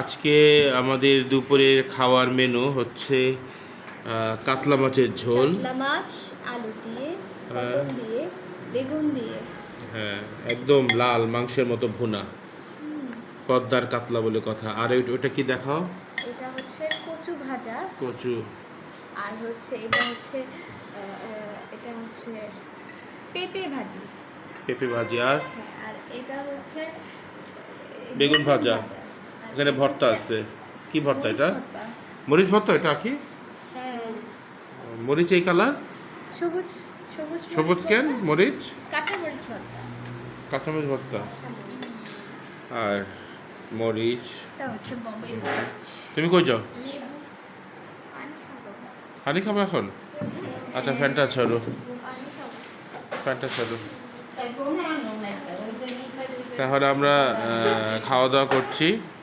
আজকে আমাদের দুপুরের খাওয়ার মেনু হচ্ছে কাতলা মাছের ঝোল। কাতলা মাছ আলু দিয়ে হ্যাঁ। পটল দিয়ে বেগুন দিয়ে। হ্যাঁ একদম লাল মাংসের মতো ভুনা। পদ্মার কাতলা বলে কথা। আর ওটা কি দেখাও? এটা হচ্ছে কচু ভাজা। কচু। আর হচ্ছে এটা হচ্ছে এটা হচ্ছে পেঁপে ভাজি। পেঁপে ভাজি। আর? হ্যাঁ আর এটা হচ্ছে বেগুন ভাজা। এখানে ভর্তা আছে। কি ভর্তা এটা? মরিচ ভর্তা এটা কি? হ্যাঁ মরিচ। এই কালার? সবুজ সবুজ সবুজ মরিচ কেন? ভর্তা, মরিচ? কাঁচা মরিচ ভর্তা। কাঁচামরিচ ভর্তা। আর মরিচ? তুমি কই যাও? লেবু। পানি খাব। এখন? আচ্ছা ফ্যানটা ছাড়ো। ফ্যানটা ছাড়ো। তাহলে আমরা খাওয়া দাওয়া করছি।